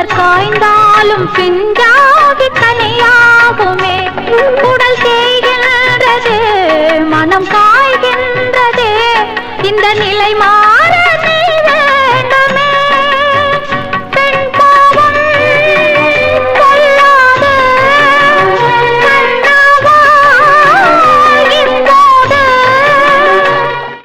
மலர் காய்ந்தாலும் பிஞ்சாகி கனியாகுமே உடல் தேய்கின்றது மனம் காய்கின்றது. இந்த நிலை மா